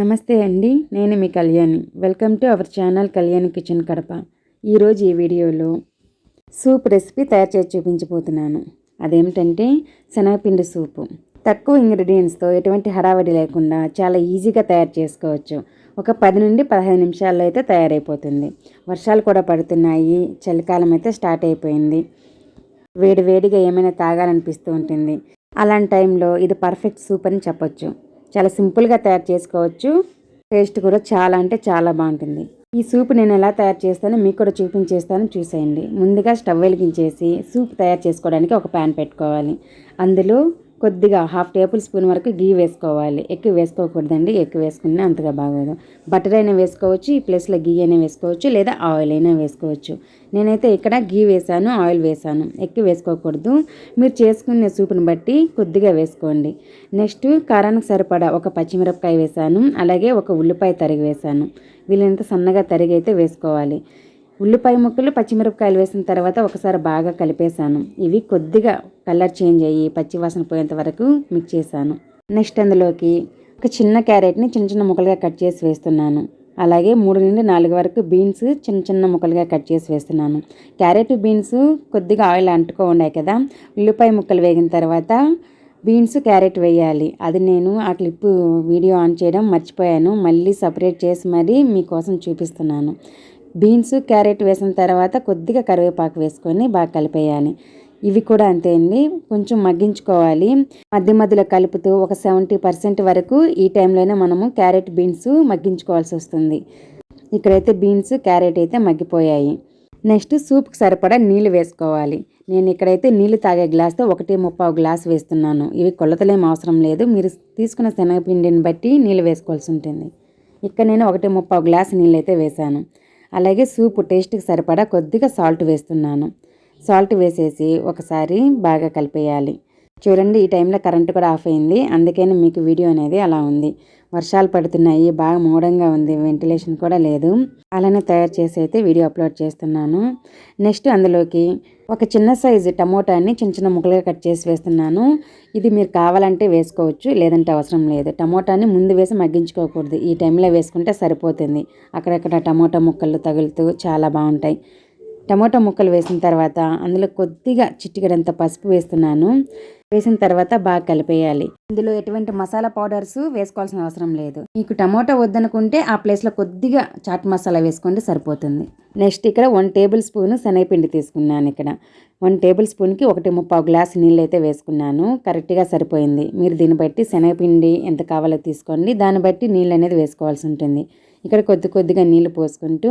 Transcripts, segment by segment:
నమస్తే అండి నేను మీ Kalyani. Welcome to our channel Kalyani kitchen Kadapa. ఈరోజు ఈ వీడియోలో సూప్ రెసిపీ తయారు చేసి చూపించబోతున్నాను. అదేమిటంటే శనగపిండి సూపు. తక్కువ ఇంగ్రీడియంట్స్తో ఎటువంటి హడావడి లేకుండా చాలా ఈజీగా తయారు చేసుకోవచ్చు. ఒక పది నుండి పదహైదు నిమిషాల్లో అయితే తయారైపోతుంది. వర్షాలు కూడా పడుతున్నాయి చలికాలం అయితే స్టార్ట్ అయిపోయింది. వేడి వేడిగా ఏమైనా తాగాలనిపిస్తూ ఉంటుంది. అలాంటి టైంలో ఇది పర్ఫెక్ట్ సూప్ అని చెప్పొచ్చు. చాలా సింపుల్గా తయారు చేసుకోవచ్చు. టేస్ట్ కూడా చాలా అంటే చాలా బాగుంటుంది. ఈ సూప్ నేను ఎలా తయారు చేస్తానో మీకు కూడా చూపించేస్తాను. చూసేయండి. ముందుగా స్టవ్ వెలిగించేసి సూప్ తయారు చేసుకోవడానికి ఒక ప్యాన్ పెట్టుకోవాలి. అందులో కొద్దిగా హాఫ్ టేబుల్ స్పూన్ వరకు గీ వేసుకోవాలి. ఎక్కువ వేసుకోకూడదండి. ఎక్కువ వేసుకున్నా అంతగా బాగోదు. బటర్ అయినా వేసుకోవచ్చు ఈ ప్లేస్లో గీ అయినా వేసుకోవచ్చు లేదా ఆయిల్ అయినా వేసుకోవచ్చు. నేనైతే ఇక్కడ గీ వేసాను ఆయిల్ వేసాను. ఎక్కువ వేసుకోకూడదు. మీరు చేసుకునే సూపుని బట్టి కొద్దిగా వేసుకోండి. నెక్స్ట్ కారానికి సరిపడా ఒక పచ్చిమిరపకాయ వేసాను. అలాగే ఒక ఉల్లిపాయ తరిగి వేసాను. వీళ్ళంత సన్నగా తరిగి అయితే వేసుకోవాలి. ఉల్లిపాయ ముక్కలు పచ్చిమిరపకాయలు వేసిన తర్వాత ఒకసారి బాగా కలిపేశాను. ఇవి కొద్దిగా కలర్ చేంజ్ అయ్యి పచ్చివాసన పోయేంత వరకు మిక్స్ చేశాను. నెక్స్ట్ అందులోకి ఒక చిన్న క్యారెట్ని చిన్న చిన్న ముక్కలుగా కట్ చేసి వేస్తున్నాను. అలాగే మూడు నుండి నాలుగు వరకు బీన్స్ చిన్న చిన్న ముక్కలుగా కట్ చేసి వేస్తున్నాను. క్యారెట్ బీన్స్ కొద్దిగా ఆయిల్ అంటుకో ఉన్నాయి కదా ఉల్లిపాయ ముక్కలు వేగిన తర్వాత బీన్స్ క్యారెట్ వేయాలి. అది నేను ఆ క్లిప్ వీడియో ఆన్ చేయడం మర్చిపోయాను. మళ్ళీ సపరేట్ చేసి మరీ మీకోసం చూపిస్తున్నాను. బీన్స్ క్యారెట్ వేసిన తర్వాత కొద్దిగా కరివేపాకు వేసుకొని బాగా కలిపేయాలి. ఇవి కూడా అంతే అండి. కొంచెం మగ్గించుకోవాలి. మధ్య మధ్యలో కలుపుతూ ఒక సెవెంటీ పర్సెంట్ వరకు ఈ టైంలోనే మనము క్యారెట్ బీన్స్ మగ్గించుకోవాల్సి వస్తుంది. ఇక్కడైతే బీన్స్ క్యారెట్ అయితే మగ్గిపోయాయి. నెక్స్ట్ సూప్కి సరిపడా నీళ్ళు వేసుకోవాలి. నేను ఇక్కడైతే నీళ్ళు తాగే గ్లాస్తో ఒకటి ముప్పావు గ్లాస్ వేస్తున్నాను. ఇవి కొలతలేం అవసరం లేదు. మీరు తీసుకున్న శనగపిండిని బట్టి నీళ్ళు వేసుకోవాల్సి ఉంటుంది. ఇక్కడ నేను ఒకటి ముప్పావు గ్లాస్ నీళ్ళు అయితే వేశాను. అలాగే సూప్ టేస్ట్కి సరిపడా కొద్దిగా సాల్ట్ వేస్తున్నాను. సాల్ట్ వేసేసి ఒకసారి బాగా కలిపేయాలి. చూడండి ఈ టైంలో కరెంట్ కూడా ఆఫ్ అయింది. అందుకని మీకు వీడియో అనేది అలా ఉంది. వర్షాలు పడుతున్నాయి బాగా మూడంగా ఉంది వెంటిలేషన్ కూడా లేదు. అలానే తయారు చేసి అయితే వీడియో అప్లోడ్ చేస్తున్నాను. నెక్స్ట్ అందులోకి ఒక చిన్న సైజు టమోటాని చిన్న చిన్న ముక్కలుగా కట్ చేసి వేస్తున్నాను. ఇది మీరు కావాలంటే వేసుకోవచ్చు లేదంటే అవసరం లేదు. టమోటాని ముందు వేసి మగ్గించుకోకూడదు. ఈ టైంలో వేసుకుంటే సరిపోతుంది. అక్కడక్కడ టమోటా ముక్కలు తగులుతూ చాలా బాగుంటాయి. టమోటా ముక్కలు వేసిన తర్వాత అందులో కొద్దిగా చిటికెడంత పసుపు వేస్తున్నాను. వేసిన తర్వాత బాగా కలిపేయాలి. ఇందులో ఎటువంటి మసాలా పౌడర్స్ వేసుకోవాల్సిన అవసరం లేదు. మీకు టమోటా వద్దనుకుంటే ఆ ప్లేస్లో కొద్దిగా చాట్ మసాలా వేసుకుంటే సరిపోతుంది. నెక్స్ట్ ఇక్కడ వన్ టేబుల్ స్పూన్ శనగపిండి తీసుకున్నాను ఇక్కడ. వన్ టేబుల్ స్పూన్కి ఒకటి ముప్పావు గ్లాస్ నీళ్ళు అయితే వేసుకున్నాను. కరెక్ట్గా సరిపోయింది. మీరు దీన్ని బట్టి శనగపిండి ఎంత కావాలో తీసుకోండి. దాన్ని బట్టి నీళ్ళు అనేది వేసుకోవాల్సి ఉంటుంది. ఇక్కడ కొద్ది కొద్దిగా నీళ్ళు పోసుకుంటూ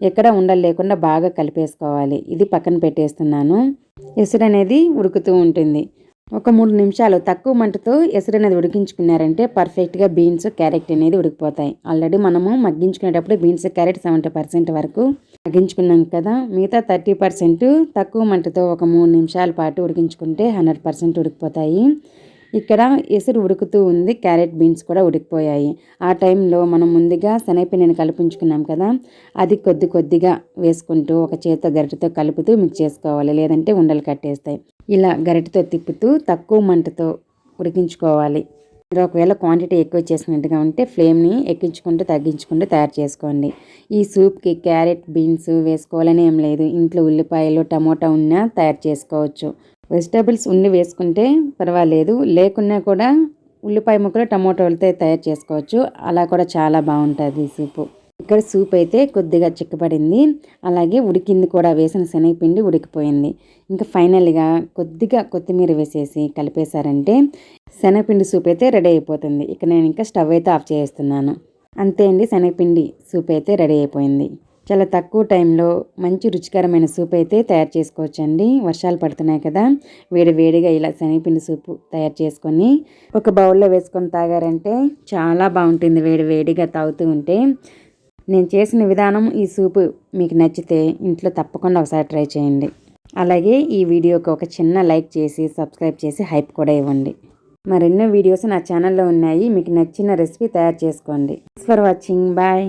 ఎక్కడ ఉండలు లేకుండా బాగా కలిపేసుకోవాలి. ఇది పక్కన పెట్టేస్తున్నాను. ఎసురు అనేది ఉడుకుతూ ఉంటుంది. ఒక మూడు నిమిషాలు తక్కువ మంటతో ఎసురు అనేది ఉడికించుకున్నారంటే పర్ఫెక్ట్గా బీన్స్ క్యారెట్ అనేది ఉడికిపోతాయి. ఆల్రెడీ మనము మగ్గించుకునేటప్పుడు బీన్స్ క్యారెట్ సెవెంటీ పర్సెంట్ వరకు మగ్గించుకున్నాం కదా. మిగతా థర్టీ పర్సెంట్ తక్కువ మంటతో ఒక మూడు నిమిషాల పాటు ఉడికించుకుంటే హండ్రెడ్ పర్సెంట్ ఉడికిపోతాయి. ఇక్కడ ఎసురు ఉడుకుతూ ఉంది క్యారెట్ బీన్స్ కూడా ఉడికిపోయాయి. ఆ టైంలో మనం ముందుగా శనగపిండిని కలిపించుకున్నాం కదా అది కొద్ది కొద్దిగా వేసుకుంటూ ఒక చేతితో గరిటెతో కలుపుతూ మిక్స్ చేసుకోవాలి లేదంటే ఉండలు కట్టేస్తాయి. ఇలా గరిటెతో తిప్పుతూ తక్కువ మంటతో ఉడికించుకోవాలి. మీరు ఒకవేళ క్వాంటిటీ ఎక్కువ చేసినట్టుగా ఉంటే ఫ్లేమ్ని ఎక్కించుకుంటూ తగ్గించుకుంటూ తయారు చేసుకోండి. ఈ సూప్కి క్యారెట్ బీన్స్ వేసుకోవాలని ఏం లేదు ఇంట్లో ఉల్లిపాయలు టమోటా ఉన్నా తయారు చేసుకోవచ్చు. వెజిటేబుల్స్ ఉండి వేసుకుంటే పర్వాలేదు. లేకున్నా కూడా ఉల్లిపాయ ముక్కలు టమోటాలతో తయారు చేసుకోవచ్చు. అలా కూడా చాలా బాగుంటుంది సూపు. ఇక్కడ సూప్ అయితే కొద్దిగా చిక్కబడింది. అలాగే ఉడికింది కూడా వేసిన శనగపిండి ఉడికిపోయింది. ఇంకా ఫైనల్గా కొద్దిగా కొత్తిమీర వేసేసి కలిపేశారంటే శనగపిండి సూప్ అయితే రెడీ అయిపోతుంది. ఇక నేను ఇంకా స్టవ్ అయితే ఆఫ్ చేస్తున్నాను. అంతే అండి శనగపిండి సూప్ అయితే రెడీ అయిపోయింది. చాలా తక్కువ టైంలో మంచి రుచికరమైన సూప్ అయితే తయారు చేసుకోవచ్చండి. వర్షాలు పడుతున్నాయి కదా వేడి వేడిగా ఇలా శనగపిండి సూపు తయారు చేసుకొని ఒక బౌల్లో వేసుకొని తాగారంటే చాలా బాగుంటుంది. వేడి వేడిగా తాగుతూ ఉంటే నేను చేసిన విధానం ఈ సూపు మీకు నచ్చితే ఇంట్లో తప్పకుండా ఒకసారి ట్రై చేయండి. అలాగే ఈ వీడియోకి ఒక చిన్న లైక్ చేసి సబ్స్క్రైబ్ చేసి హైప్ కూడా ఇవ్వండి. మరెన్నో వీడియోస్ నా ఛానల్లో ఉన్నాయి. మీకు నచ్చిన రెసిపీ తయారు చేసుకోండి. For watching. బాయ్.